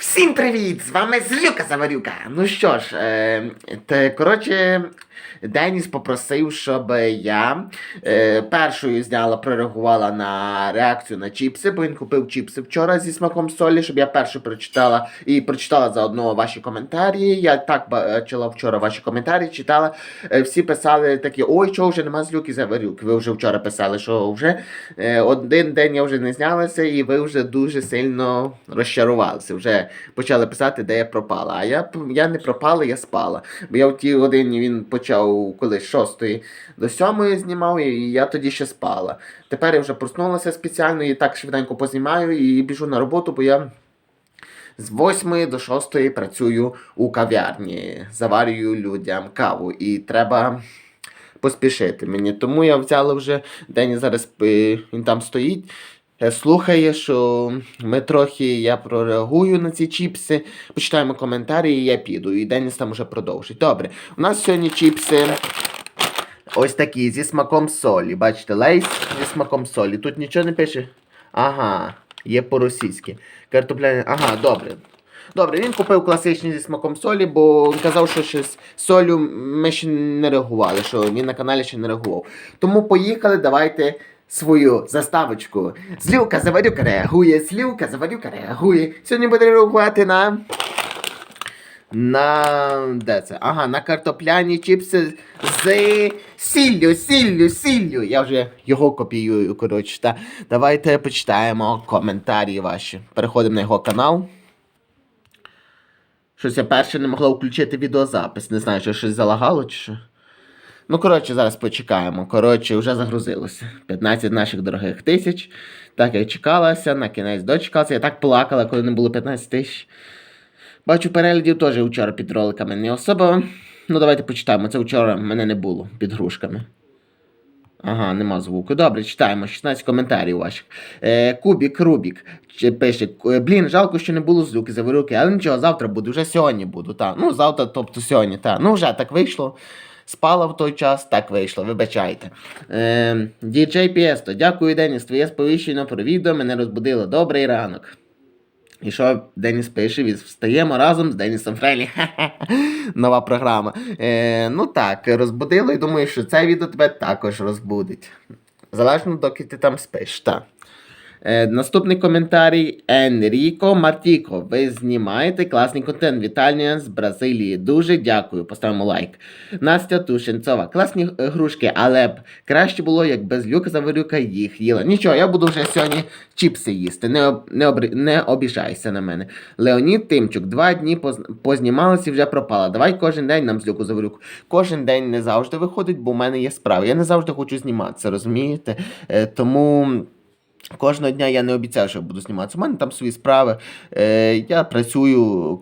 Всім привіт! З вами Злюка Заварюка. Ну що ж, е, те, коротше, Деніс попросив, щоб я е, першою зняла, прореагувала на реакцію на чіпси, бо він купив чіпси вчора зі смаком солі, щоб я першу прочитала і прочитала заодно ваші коментарі. Я так бачила вчора ваші коментарі, читала. Е, всі писали такі: ой, чого вже нема Злюки Заварюки. Ви вже вчора писали, що вже е, один день я вже не знялася, і ви вже дуже сильно розчарувалися. Вже почали писати, де я пропала. А я, я не пропала, я спала. Бо я в тій годині він почав коли з 6 до 7 знімав, і я тоді ще спала. Тепер я вже проснулася спеціально і так швиденько познімаю і біжу на роботу, бо я. З 8 до 6 працюю у кав'ярні, заварюю людям каву, і треба поспішити мені. Тому я взяла вже Дені зараз е, він там стоїть. Е, Слухає, що ми трохи я прореагую на ці чіпси, почитаємо коментарі, і я піду. І Деніс там вже продовжить. Добре, у нас сьогодні чіпси ось такі зі смаком солі. Бачите, лейс зі смаком солі. Тут нічого не пише. Ага, є по-російськи. Картопляне. Ага, добре. Добре, він купив класичні зі смаком солі, бо він казав, що ще з солю ми ще не реагували, що він на каналі ще не реагував. Тому поїхали, давайте свою заставочку. Злюка заварюка реагує, злюка заварюка реагує. Сьогодні буде реагувати на. На. Де це? Ага, на картопляні чіпси з сіллю, сіллю, сіллю. Я вже його копіюю, коротше. Та. Давайте почитаємо коментарі ваші. Переходимо на його канал. Щось я перше не могла включити відеозапис. Не знаю, що щось залагало чи що. Ну, коротше, зараз почекаємо. Коротше, вже загрузилося. 15 наших дорогих тисяч. Так як чекалася, на кінець дочекалася. Я так плакала, коли не було 15 тисяч. Бачу, переглядів теж вчора під роликами не особо. Ну, давайте почитаємо. Це вчора мене не було під грушками. Ага, нема звуку. Добре, читаємо. 16 коментарів ваших. Е, Кубік Рубік пише: «Е, Блін, жалко, що не було звуки заварюки, але нічого, завтра буду, вже сьогодні буду. Та. Ну, завтра, тобто сьогодні, та. Ну, вже так вийшло. Спала в той час, так вийшло, вибачайте. Е, DJ Піесто, дякую, Деніс. Твоє сповіщення про відео мене розбудило. Добрий ранок. І що Деніс пише, від встаємо разом з Денісом Фрелі. Нова програма. Е, ну так, розбудило і думаю, що це відео тебе також розбудить. Залежно, доки ти там спиш. Так. Е, наступний коментарій Енріко Мартіко. Ви знімаєте класний контент. Вітання з Бразилії. Дуже дякую. Поставимо лайк. Настя Тушенцова. Класні е, грушки, але б краще було, як без люка заварюка їх їла. Нічого, я буду вже сьогодні чіпси їсти. Не, не, обри, не обіжайся на мене. Леонід Тимчук. Два дні поз, познімалася і вже пропала. Давай кожен день нам з люку заварюку. Кожен день не завжди виходить, бо в мене є справи. Я не завжди хочу зніматися, розумієте? Е, тому. Кожного дня я не обіцяю, що буду зніматися. У мене там свої справи. Е, я працюю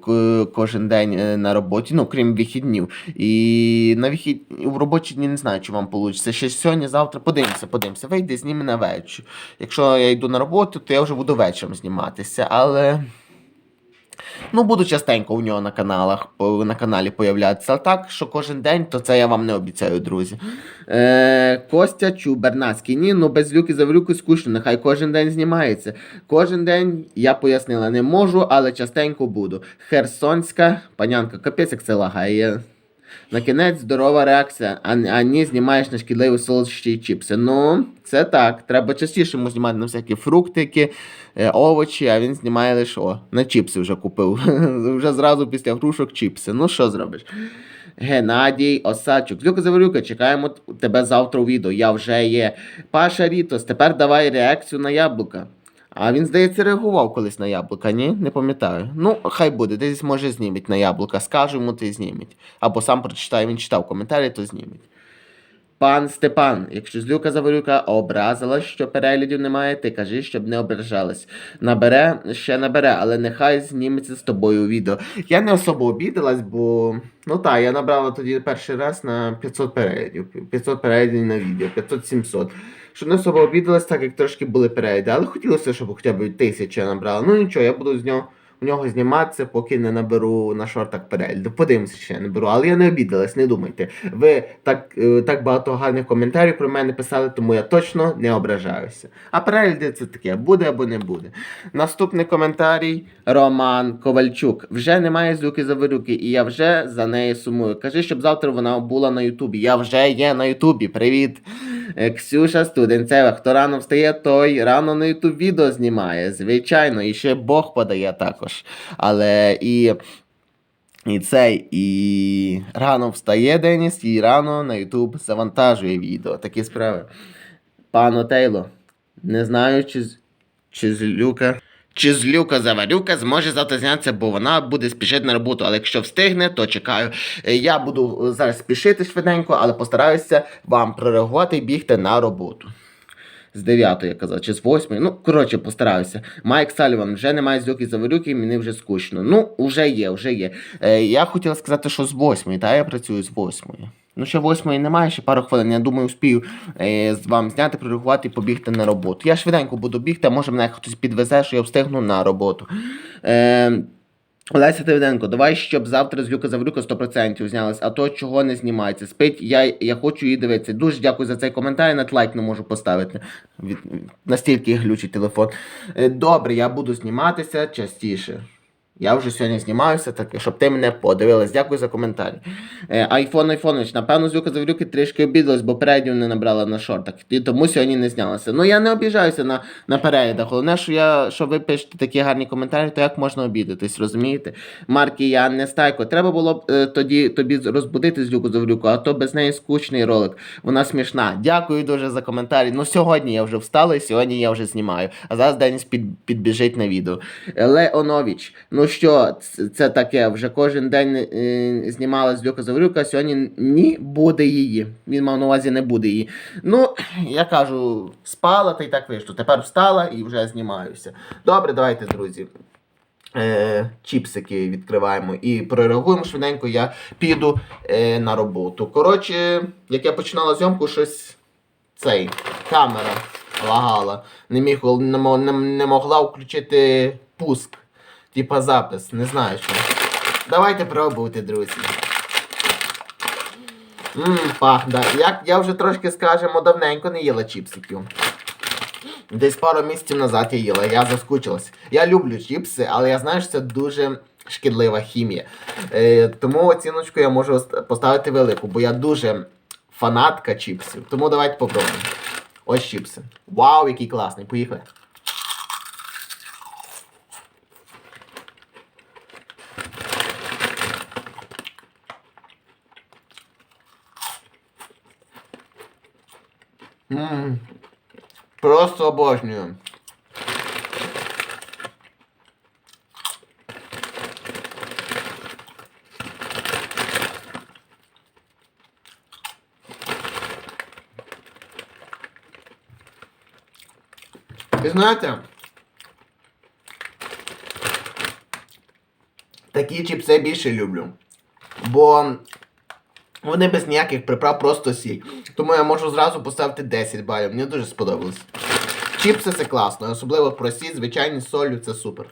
кожен день е, на роботі, ну крім вихіднів. І на вихід в робочі дні не знаю, чи вам вийде. Ще сьогодні, завтра подивимося, подивимося. Вийде, зніме на вечір. Якщо я йду на роботу, то я вже буду вечором зніматися. Але. Ну, буду частенько у нього на каналах, на каналі появлятися. А так, що кожен день, то це я вам не обіцяю, друзі. Е, Костя Чубернацький. Ні, ну без люки заврюки скучно, нехай кожен день знімається. Кожен день я пояснила, не можу, але частенько буду. Херсонська панянка, капець, як це лагає. На кінець здорова реакція, а, а ні, знімаєш на шкідливі солодощі чіпси. Ну, це так. Треба частіше йому знімати на всякі фруктики, е, овочі, а він знімає лише о, на чіпси вже купив. вже зразу після грушок чіпси. Ну що зробиш? Геннадій Осадчук. Злюка Заварюка, чекаємо тебе завтра у відео. Я вже є. Паша Рітос, тепер давай реакцію на яблука. А він, здається, реагував колись на яблука, ні? Не пам'ятаю. Ну, хай буде, десь може зніміть на яблука. Скажу йому, ти зніміть. Або сам прочитає, він читав коментарі, то зніміть. Пан Степан, якщо злюка Заварюка образила, що переглядів немає, ти кажи, щоб не ображалась. Набере, ще набере, але нехай зніметься з тобою відео. Я не особо обідалась, бо ну так, я набрала тоді перший раз на 500 переглядів. 500 переглядів на відео, 500-700. Що не особо обідалась, так як трошки були перегляди, але хотілося, щоб хоча б тисяча набрала. Ну нічого, я буду з нього в нього зніматися, поки не наберу на шортах перегляду. Подивимося, ще я не беру. Але я не обідалась, не думайте. Ви так, е, так багато гарних коментарів про мене писали, тому я точно не ображаюся. А перегляди це таке, буде або не буде. Наступний коментарій Роман Ковальчук. Вже немає злюки завирюки, і я вже за нею сумую. Кажи, щоб завтра вона була на Ютубі. Я вже є на Ютубі. Привіт. Е, Ксюша Студенцева. Хто рано встає, той рано на Ютуб відео знімає. Звичайно, і ще Бог подає також. Але і. І цей, і рано встає Деніс, і рано на Ютуб завантажує відео. Такі справи. Пано Тейло, не знаю, чи, з- чи злюка. Чи злюка заварюка зможе завтра знятися, бо вона буде спішити на роботу. Але якщо встигне, то чекаю. Е, Я буду е, зараз спішити швиденько, але постараюся вам прореагувати і бігти на роботу. З 9 я казав, чи з 8. Ну, коротше, постараюся. Майк Саліван, вже немає злюки заварюки, мені вже скучно. Ну, вже є, вже є. Е, я хотів сказати, що з 8, та я працюю з 8. Ну, ще 8 немає, ще пару хвилин. Я думаю, успію е, з вам зняти, прореагувати і побігти на роботу. Я швиденько буду бігти, а може мене хтось підвезе, що я встигну на роботу. Е, Олеся Давиденко, давай, щоб завтра з Люка Заврюка 100% знялась, а то чого не знімається. Спить, я, я хочу її дивитися. Дуже дякую за цей коментар, навіть лайк не можу поставити. Від, настільки глючить телефон. Е, Добре, я буду зніматися частіше. Я вже сьогодні знімаюся, так, щоб ти мене подивилась. Дякую за коментарі. Е, Айфон Айфонович, напевно, з Люка Заврюки трішки обідалась, бо передню не набрала на шортах. І тому сьогодні не знялася. Ну я не обіжаюся на, на переглядах. Головне, що я що ви пишете такі гарні коментарі, то як можна обідатись, розумієте? Марки, я не стайко. Треба було б е, тоді тобі розбудити з Люку Заврюку, а то без неї скучний ролик. Вона смішна. Дякую дуже за коментарі. Ну сьогодні я вже встала і сьогодні я вже знімаю. А зараз Деніс під, підбіжить на відео. Леонович, ну що, це, таке? Вже кожен день е, знімала з Люка Заврюка, сьогодні ні буде її. Він мав на увазі не буде її. Ну, я кажу, спала та й так вийшло. Тепер встала і вже знімаюся. Добре, давайте, друзі. Е, чіпсики відкриваємо і прореагуємо швиденько, я піду е, на роботу. Коротше, як я починала зйомку, щось цей камера лагала. Не, міг, не, не могла включити пуск. Типа запис, не знаю що. Давайте пробувати, друзі. Ммм, пахне. Як я вже трошки, скажемо, давненько не їла чіпсиків. Десь пару місяців назад я їла, я заскучилась. Я люблю чіпси, але я знаю, що це дуже шкідлива хімія. Е, тому оціночку я можу поставити велику, бо я дуже фанатка чіпсів. Тому давайте попробуємо. Ось чіпси. Вау, який класний. Поїхали. Ммм. Просто обожнюю. І знаєте, такі чіпси більше люблю. Бо вони без ніяких приправ просто сіль. Тому я можу зразу поставити 10 балів. Мені дуже сподобалось. Чіпси це класно, особливо прості, звичайні з солью це супер.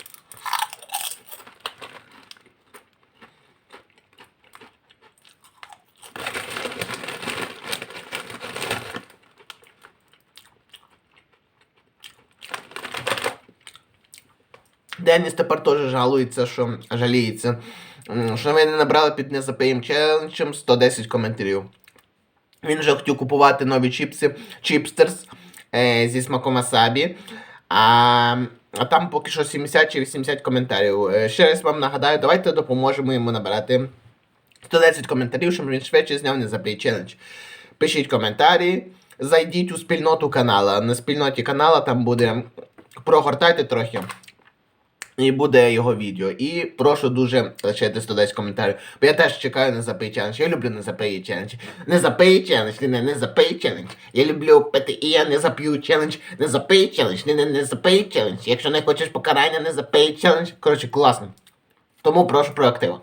Деніс тепер теж жалується, що жаліється. Що ви не набрали під незапиєм челенджем 110 коментарів. Він вже хотів купувати нові чіпси Чіпстерс е, зі смаком васабі. А, а там поки що 70 чи 80 коментарів. Е, ще раз вам нагадаю, давайте допоможемо йому набирати 110 коментарів, щоб він швидше зняв незапий челендж. Пишіть коментарі, зайдіть у спільноту канала. На спільноті канала там буде. Прогортайте трохи. І буде його відео. І прошу дуже лишити 110 коментарів. Бо я теж чекаю на запий челендж. Я люблю не запий челендж. Не запий челендж, не, не, запий челендж. Я люблю пити і я не зап'ю челендж. Не запий челендж, не, не, не запий челендж. Якщо не хочеш покарання, не запий челендж. Коротше, класно. Тому прошу про актив.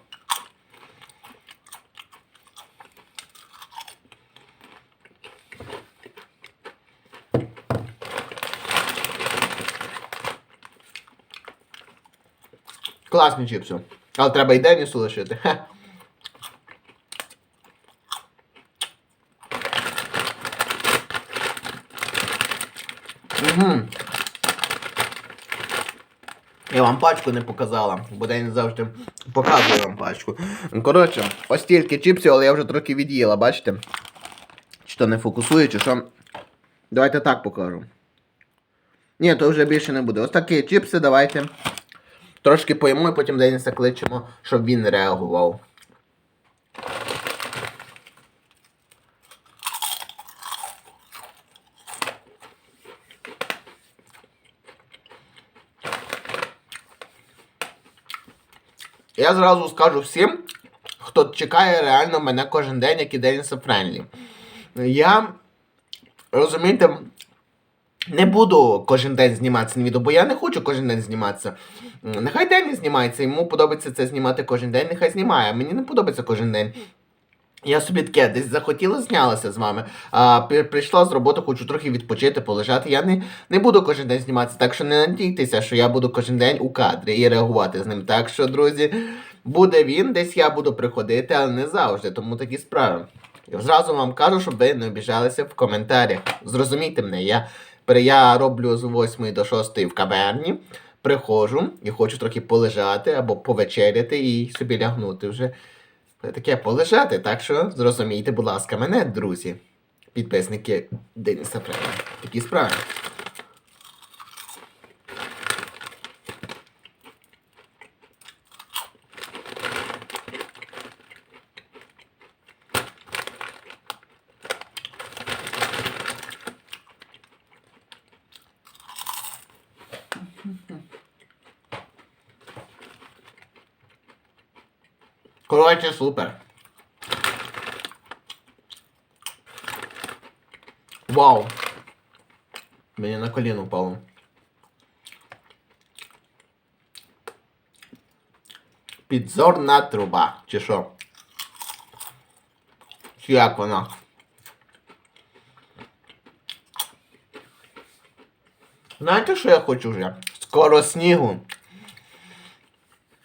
Класні чіпси. Але треба і Денісу лишити. Угу. Я вам пачку не показала, бо Деніс завжди показує вам пачку. Коротше, ось тільки чіпсів, але я вже трохи від'їла, бачите? Чи то не фокусує, чи що. Давайте так покажу. Ні, то вже більше не буде. Ось такі чіпси, давайте. Трошки поїмо і потім Деніса кличемо, щоб він реагував. Я зразу скажу всім, хто чекає реально мене кожен день, як і Деніса Френлі. Я, розумієте, не буду кожен день зніматися на відео, бо я не хочу кожен день зніматися. Нехай Деніс знімається, йому подобається це знімати кожен день, нехай знімає. Мені не подобається кожен день. Я собі таке десь захотіла, знялася з вами. А прийшла з роботи, хочу трохи відпочити, полежати. Я не, не буду кожен день зніматися, так що не надійтеся, що я буду кожен день у кадрі і реагувати з ним. Так що, друзі, буде він, десь я буду приходити, але не завжди, тому такі справи. Зразу вам кажу, щоб ви не обіжалися в коментарях. Зрозумійте мене, я, я роблю з 8 до 6 в каверні, приходжу і хочу трохи полежати або повечеряти і собі лягнути вже. Таке полежати, так що зрозумійте, будь ласка, мене, друзі, підписники Дениса Фрейма. Такі справи. Коротше, супер. Вау. Мені на коліно впало. Підзорна труба. Чи що? Чи як вона? Знаєте, що я хочу вже? Скоро снігу.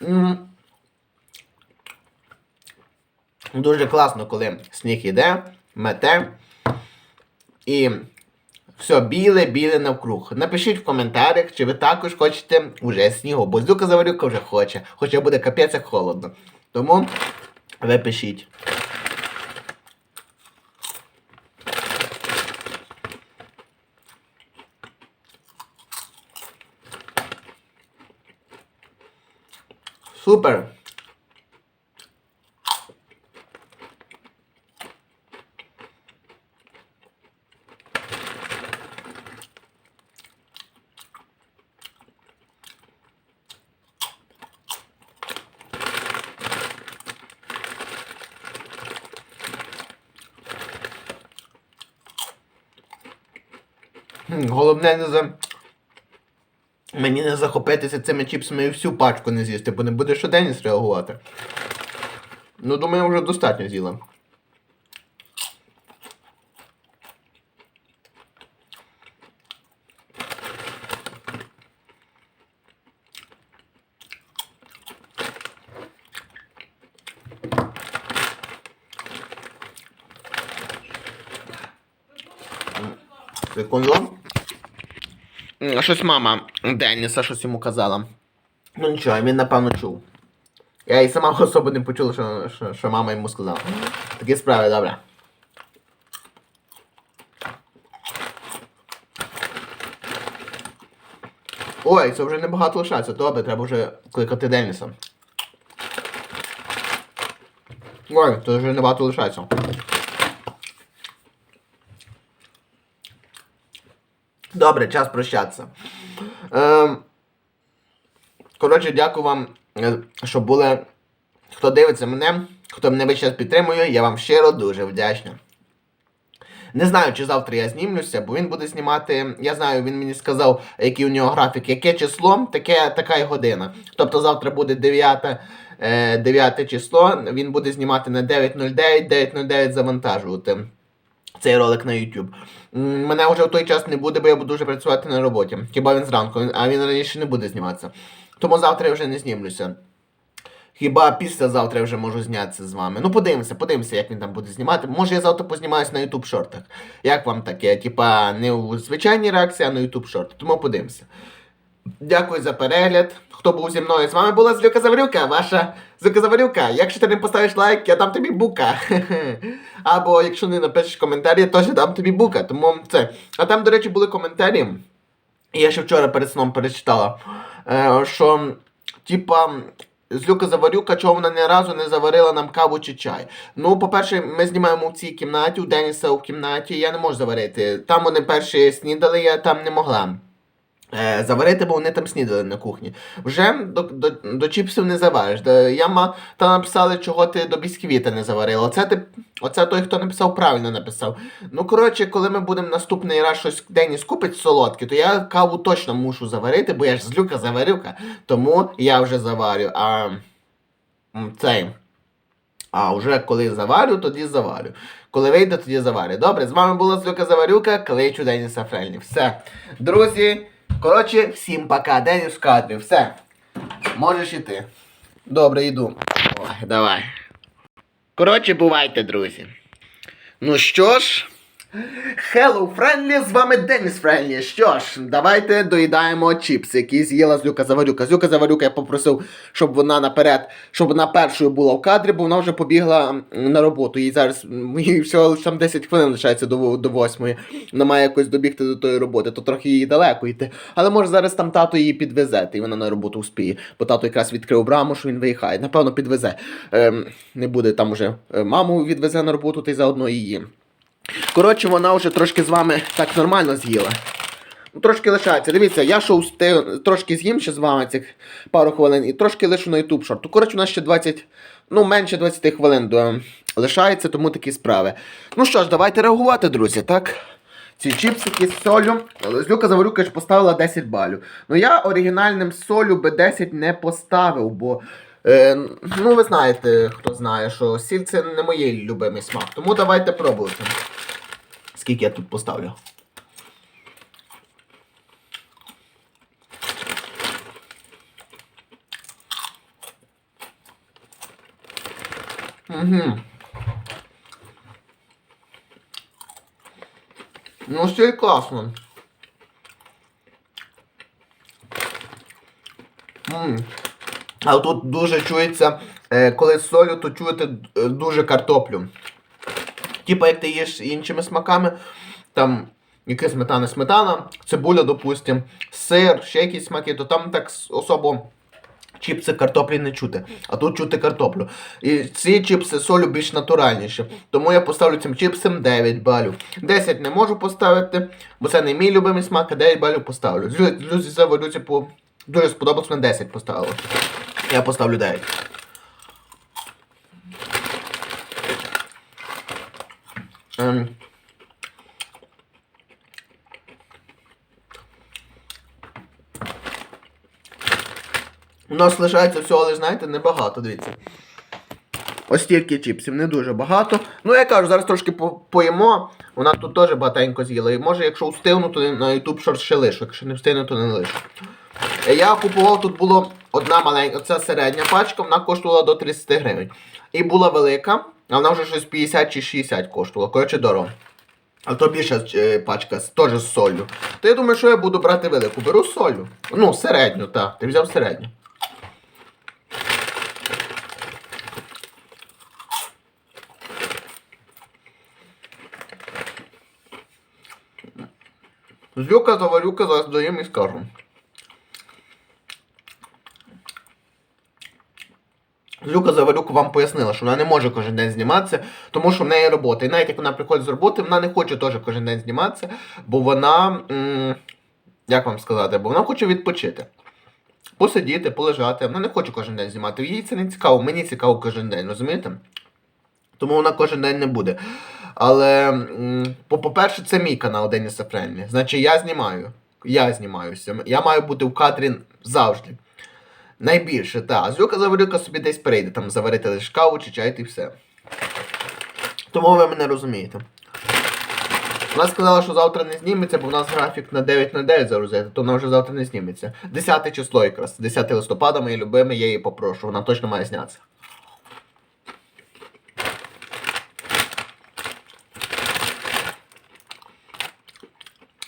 М. Дуже класно, коли сніг іде, мете. І все біле, біле навкруг. Напишіть в коментарях, чи ви також хочете уже снігу, бо Зюка Заварюка вже хоче, хоча буде капець холодно. Тому ви пишіть. Супер! Хм, Головне не за. Мені не захопитися цими чіпсами і всю пачку не з'їсти, бо не буде що Деніс реагувати. Ну, думаю, вже достатньо з'їла. Секунду. М, Щось мама Деніса щось йому казала. Ну нічого, він напевно чув. Я і сама особо не почула, що, що, що мама йому сказала. Такі справи, добре. Ой, це вже небагато лишається. Добре, треба вже кликати Деніса. Ой, це вже небагато лишається. Добре, час прощатися. Ем, коротше, дякую вам, е, що були. Хто дивиться мене, хто мене весь час підтримує, я вам щиро дуже вдячна. Не знаю, чи завтра я знімлюся, бо він буде знімати. Я знаю, він мені сказав, який у нього графік, яке число, таке, така й година. Тобто завтра буде 9, е, 9 число, він буде знімати на 9.09, 9.09 завантажувати цей ролик на YouTube. Мене вже в той час не буде, бо я буду вже працювати на роботі. Хіба він зранку, а він раніше не буде зніматися. Тому завтра я вже не знімлюся. Хіба післязавтра я вже можу знятися з вами. Ну, подивимося, подивимося, як він там буде знімати. Може, я завтра познімаюсь на YouTube шортах. Як вам таке? Типа, не у звичайній реакції, а на YouTube шорти. Тому подивимося. Дякую за перегляд. Хто був зі мною? З вами була Злюка Заварюка, ваша Злюка Заварюка. Якщо ти не поставиш лайк, я дам тобі бука. Або якщо не напишеш коментарі, я теж дам тобі бука. Тому це. А там, до речі, були коментарі. Я ще вчора перед сном перечитала, е, що, типа, Злюка Заварюка, чого вона ні разу не заварила нам каву чи чай. Ну, по-перше, ми знімаємо в цій кімнаті, у Деніса у кімнаті, я не можу заварити. Там вони перші снідали, я там не могла. Е, заварити, бо вони там снідали на кухні. Вже до, до, до чіпсів не завариш. Де яма та написали, чого ти до бісквіта не заварила. Оце, ти, оце той, хто написав, правильно написав. Ну, коротше, коли ми будемо наступний раз щось Деніс купить солодке, то я каву точно мушу заварити, бо я ж злюка заварюка, тому я вже заварю. А цей. А вже коли заварю, тоді заварю. Коли вийде, тоді заварю. Добре, з вами була Злюка Заварюка, кличу Деніса Фрельні. Все. Друзі, коротше, всім пока. Деніс в кадрі. Все. Можеш іти. Добре, йду. Ой, давай. Коротше, бувайте, друзі. Ну що ж. Hello, Френлі, з вами Деніс Френлі. Що ж, давайте доїдаємо чіпси, які з'їла Злюка Заварюка. Злюка Заварюка я попросив, щоб вона наперед, щоб вона першою була в кадрі, бо вона вже побігла на роботу. Їй зараз їй всього лише там 10 хвилин лишається до, до 8. Вона має якось добігти до тої роботи, то трохи їй далеко йти. Але може зараз там тато її підвезе, і вона на роботу успіє. Бо тато якраз відкрив браму, що він виїхає. Напевно, підвезе. Ем, не буде там уже е, маму відвезе на роботу, та й заодно її. Коротше, вона вже трошки з вами так нормально з'їла. Ну, Трошки лишається. Дивіться, я усти- трошки з'їм ще з вами цих пару хвилин і трошки лишу на YouTube шорт. Коротше, у нас ще 20, ну менше 20 хвилин до... лишається, тому такі справи. Ну що ж, давайте реагувати, друзі, так? Ці чіпсики з солю. Злюка Заварюка ж поставила 10 балів. Ну я оригінальним солю би 10 не поставив, бо. Е, ну, ви знаєте, хто знає, що сіль це не моєї любимий смак. Тому давайте пробувати. Скільки я тут поставлю? Угу. Ну, стиль класно. М. Але тут дуже чується, е, коли з солю, то чуєте е, дуже картоплю. Типа як ти їш іншими смаками, там якась сметана, сметана, цибуля, допустим, сир, ще якісь смаки, то там так особо чіпси картоплі не чути, а тут чути картоплю. І ці чіпси солю більш натуральніші. Тому я поставлю цим чіпсам 9 балів. 10 не можу поставити, бо це не мій любимий смак, а 9 балів поставлю. Люзі завалюці по дуже сподобалось, мене 10 поставило. Я поставлю 9. Ем. У нас лишається всього, але знаєте, небагато, дивіться. Ось тільки чіпсів, не дуже багато. Ну, я кажу, зараз трошки по- поїмо. Вона тут теж багатенько з'їла. І може, якщо встигну, то на YouTube шорт ще лишу. Якщо не встигну, то не лишу. Е, Я купував, тут було одна маленька, це середня пачка, вона коштувала до 30 гривень. І була велика, а вона вже щось 50 чи 60 коштувала. Коротше, дорого. А то більша е, пачка теж з солью. То я думаю, що я буду брати велику. Беру солью. Ну, середню, так. Ти взяв середню. Злюка заварюка зараз доїм і скажу. Люка Завалюк вам пояснила, що вона не може кожен день зніматися, тому що в неї робота. І навіть як вона приходить з роботи, вона не хоче теж кожен день зніматися, бо вона. Як вам сказати, бо вона хоче відпочити. Посидіти, полежати. Вона не хоче кожен день знімати. Їй це не цікаво, мені цікаво кожен день, розумієте? Тому вона кожен день не буде. Але, по- по-перше, це мій канал Деніса Френлі. Значить, я знімаю. Я знімаюся. Я маю бути в кадрі завжди. Найбільше, так. Зюка заварюка собі десь прийде, там заварити лише каву чи чай і все. Тому ви мене розумієте. Вона сказала, що завтра не зніметься, бо в нас графік на 9 на 9 загрузити, то вона вже завтра не зніметься. 10 число якраз. 10 листопада, мої любимі, я її попрошу. Вона точно має знятися.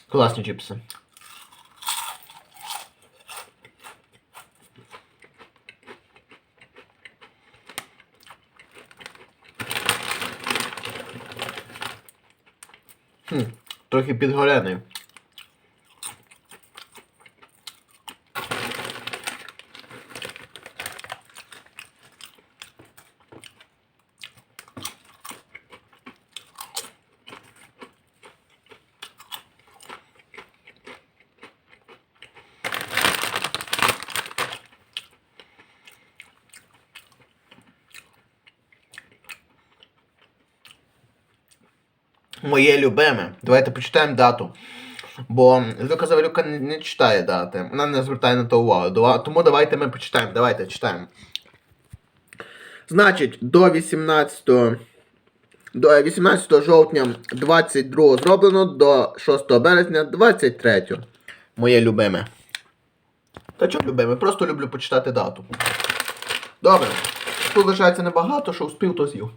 Класні чіпси. Хм, трохи підгорений. Моє любиме. Давайте почитаємо дату. Бо Люка Заварюка не, читає дати. Вона не звертає на то увагу. Тому давайте ми почитаємо. Давайте читаємо. Значить, до 18. До 18 жовтня 22 зроблено, до 6 березня 23. Моє любиме. Та чого любиме? Просто люблю почитати дату. Добре. Тут лишається небагато, що успів, то з'їв.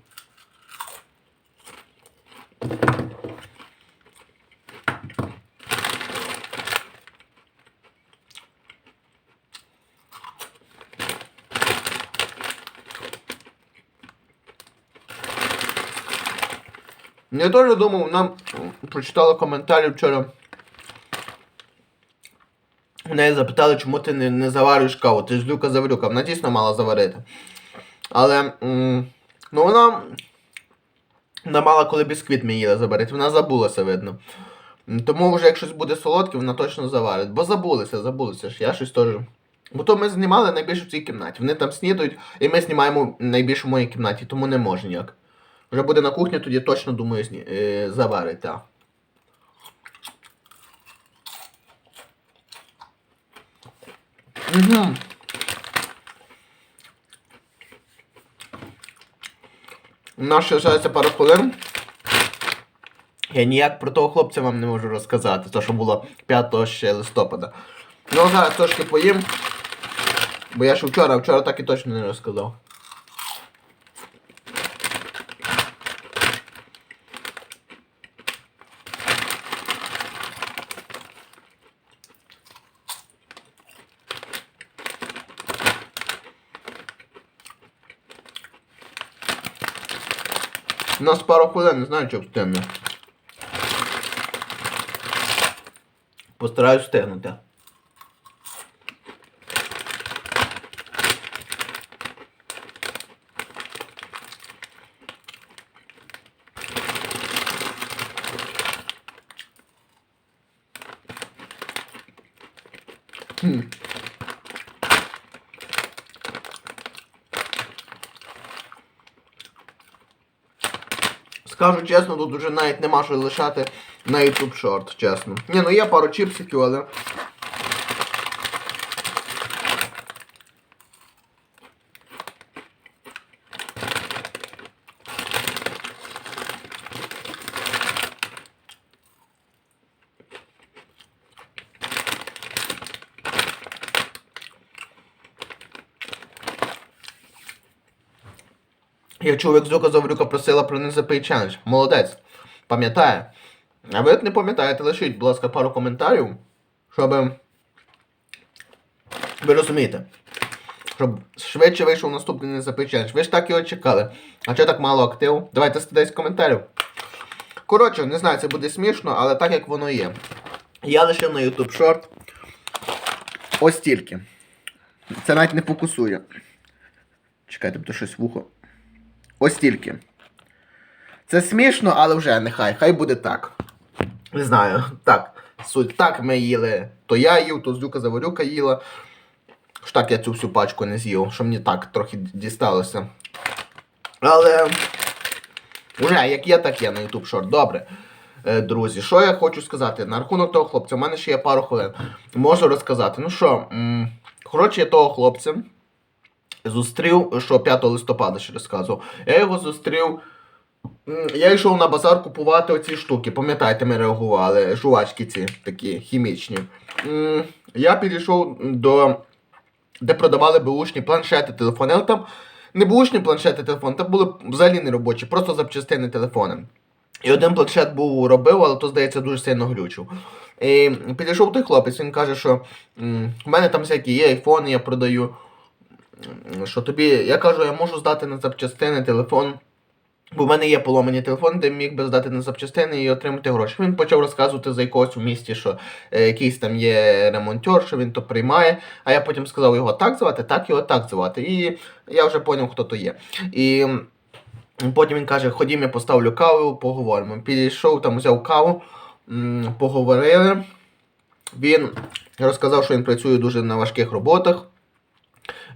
Я теж думав, нам прочитала коментарі вчора. У неї запитали, чому ти не, не заварюєш каву. Ти ж Люка Заврюка. Вона дійсно мала заварити. Але ну вона вона мала коли бісквіт мій їла заварити. Вона забулася, видно. Тому вже як щось буде солодке, вона точно заварить. Бо забулися, забулися ж. Я щось теж. Бо то ми знімали найбільше в цій кімнаті. Вони там снідають, і ми знімаємо найбільше в моїй кімнаті, тому не може ніяк. Вже буде на кухні, тоді точно думаю, зні... е, заварить, так. Угу. У нас ще лишається пару хвилин. Я ніяк про того хлопця вам не можу розказати, то що було 5 ще листопада. Ну, зараз трошки поїм. Бо я ще вчора, вчора так і точно не розказав. Нас пару хвилин, не знаю, чи встигне. Постараюсь встигнути. Хм. Скажу чесно, тут уже навіть нема що лишати на YouTube Short, чесно. Ні, ну є пару чіпсиків, але. Я чув, як Зука Заврюка просила про незапий челендж. Молодець. Пам'ятає. А ви не пам'ятаєте, лишіть, будь ласка, пару коментарів, щоб. Ви розумієте. Щоб швидше вийшов наступний незапий челендж. Ви ж так його чекали. А чого так мало активу? Давайте десь коментарів. Коротше, не знаю, це буде смішно, але так як воно є. Я лишив на YouTube Short. Ось тільки. Це навіть не фокусує. Чекайте, бо то щось вухо. Ось тільки. Це смішно, але вже нехай. Хай буде так. Не знаю. Так. Суть. Так ми їли. То я їв, то Зюка Заворюка їла. Ж так я цю всю пачку не з'їв, що мені так трохи дісталося. Але. Уже, як є, так є на YouTube Short. Добре. Е, Друзі, що я хочу сказати? На рахунок того хлопця, у мене ще є пару хвилин. Можу розказати. Ну що, коротше, я того хлопця зустрів, що 5 листопада ще розказував. Я його зустрів я йшов на базар купувати оці штуки. Пам'ятаєте, ми реагували, жувачки ці такі хімічні. Я підійшов до. де продавали беушні планшети, телефони. Але там не беушні планшети, телефони, там були взагалі не робочі, просто запчастини телефони. І один планшет був робив, але то, здається, дуже сильно глючив. І підійшов той хлопець, він каже, що в мене там всякі є айфони, я продаю. Що тобі, я кажу, я можу здати на запчастини телефон. Бо в мене є поломані телефони, де міг би здати на запчастини і отримати гроші. Він почав розказувати за якогось у місті, що е, якийсь там є ремонтер, що він то приймає. А я потім сказав його так звати, так його так звати. І я вже зрозумів, хто то є. І потім він каже: ходім, я поставлю каву, поговоримо. Підійшов, там взяв каву, поговорили. Він розказав, що він працює дуже на важких роботах.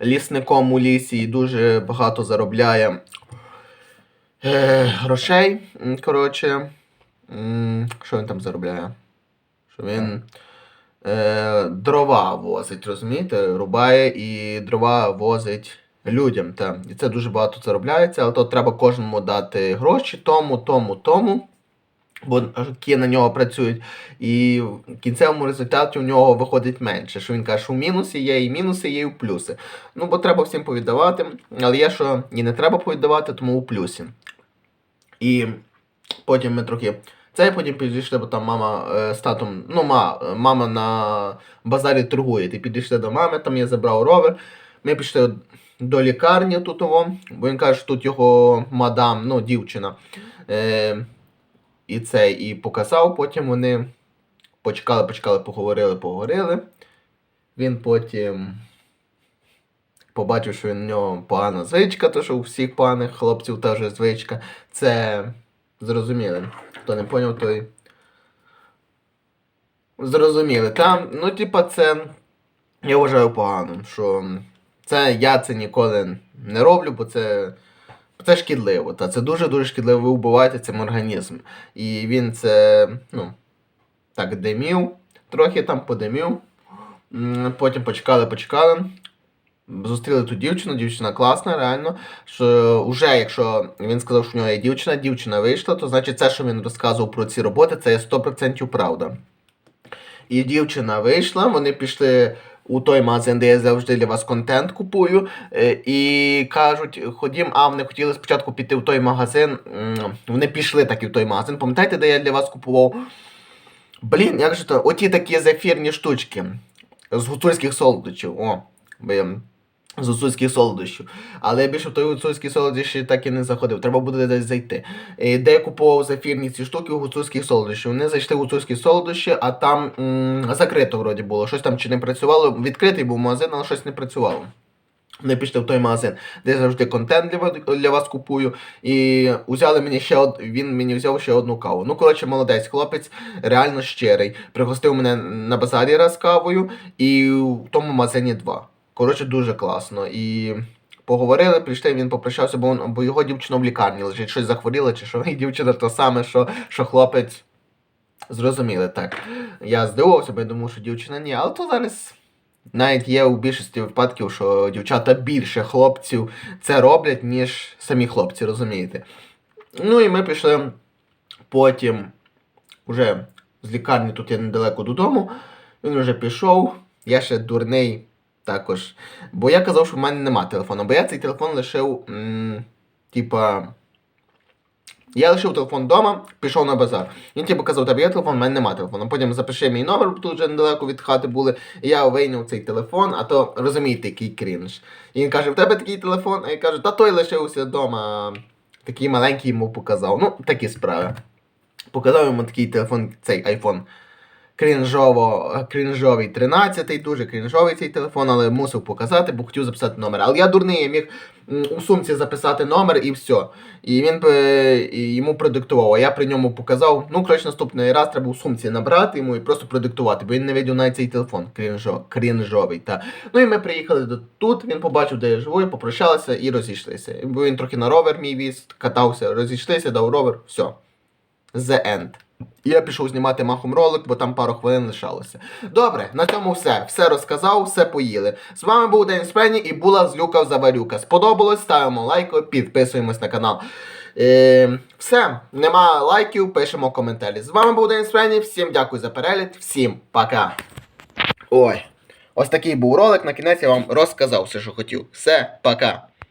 Лісником у лісі і дуже багато заробляє е, грошей. Коротше, що він там заробляє? Що він е, дрова возить, розумієте? Рубає і дрова возить людям. Та. І це дуже багато заробляється, але то треба кожному дати гроші, тому, тому, тому. Бо які на нього працюють, і в кінцевому результаті у нього виходить менше. Що він каже, що в мінусі є, і мінуси є, і в плюси. Ну, бо треба всім повіддавати, але є, що і не треба повіддавати, тому у плюсі. І потім ми трохи. Це потім підійшли, бо там мама е, з татом, ну, ма, мама на базарі торгує. Ти підійшли до мами, там я забрав ровер. Ми пішли до лікарні тут, бо він каже, що тут його мадам, ну, дівчина. Е, і це і показав. Потім вони почекали, почекали, поговорили, поговорили. Він потім побачив, що в нього погана звичка, то що у всіх поганих хлопців теж звичка. Це зрозуміли. Хто не поняв, той. Зрозуміли. Там, ну, типа, це я вважаю поганим, що це я це ніколи не роблю, бо це. Це шкідливо, та це дуже-дуже шкідливо, ви вбиваєте цим організм. І він це, ну, так, димів, трохи там подимів. Потім почекали, почекали. Зустріли ту дівчину, дівчина класна, реально. Що вже якщо він сказав, що в нього є дівчина, дівчина вийшла, то значить це, що він розказував про ці роботи, це є 100% правда. І дівчина вийшла, вони пішли у той магазин, де я завжди для вас контент купую. е, І кажуть, ходім, а вони хотіли спочатку піти в той магазин. Вони пішли так і в той магазин. Пам'ятаєте, де я для вас купував? Блін, як же то? Оті такі зефірні штучки з гуцульських солодочів. О, блін. З гуцульських солодощів. Але я більше в той гуцульський солодощі так і не заходив. Треба буде десь зайти. Е, Де я купував зефірні ці штуки у гуцульських солодощів. Вони зайшли в гуцульські солодощі, а там м, закрито вроді було. Щось там чи не працювало. Відкритий був магазин, але щось не працювало. Вони пішли в той магазин, де я завжди контент для, для вас купую. І взяли мені ще од... він мені взяв ще одну каву. Ну, коротше, молодець, хлопець, реально щирий. Пригостив мене на базарі раз кавою, і в тому магазині два. Коротше, дуже класно. І поговорили, прийшли, він попрощався, бо, він- бо його дівчина в лікарні лежить, щось захворіла, чи що, і дівчина то саме, що, що хлопець. Зрозуміли, так. Я здивувався, бо я думав, що дівчина ні, але то зараз. Навіть є у більшості випадків, що дівчата більше хлопців це роблять, ніж самі хлопці, розумієте? Ну і ми пішли потім вже з лікарні, тут я недалеко додому. Він вже пішов, я ще дурний також. Бо я казав, що в мене нема телефону, бо я цей телефон лишив, типа. Я лишив телефон вдома, пішов на базар. Він типу казав, тебе є телефон, в мене нема телефону. Потім запиши мій номер, бо тут вже недалеко від хати були. І я вийняв цей телефон, а то розумієте, який крінж. І він каже, в тебе такий телефон, а я кажу, та той лишився вдома. Такий маленький йому показав. Ну, такі справи. Показав йому такий телефон, цей iPhone. Крінжово, крінжовий 13, дуже крінжовий цей телефон, але мусив показати, бо хотів записати номер. Але я дурний, я міг у сумці записати номер і все. І він би і йому продиктував, а я при ньому показав. Ну, коротше, наступний раз треба у сумці набрати йому і просто продиктувати, бо він не видів навіть цей телефон крінжо, крінжовий. Та. Ну і ми приїхали до тут, він побачив, де я живу, і попрощалися і розійшлися. Бо він трохи на ровер мій віз, катався, розійшлися, дав ровер, все. The end. Я пішов знімати махом ролик, бо там пару хвилин лишалося. Добре, на цьому все. Все розказав, все поїли. З вами був День Спені і була з Люка Заварюка. Сподобалось, ставимо лайк, підписуємось на канал. І... Все, нема лайків, пишемо коментарі. З вами був День Спені, всім дякую за перегляд, всім пока. Ой, ось такий був ролик. На кінець я вам розказав все, що хотів. Все, пока.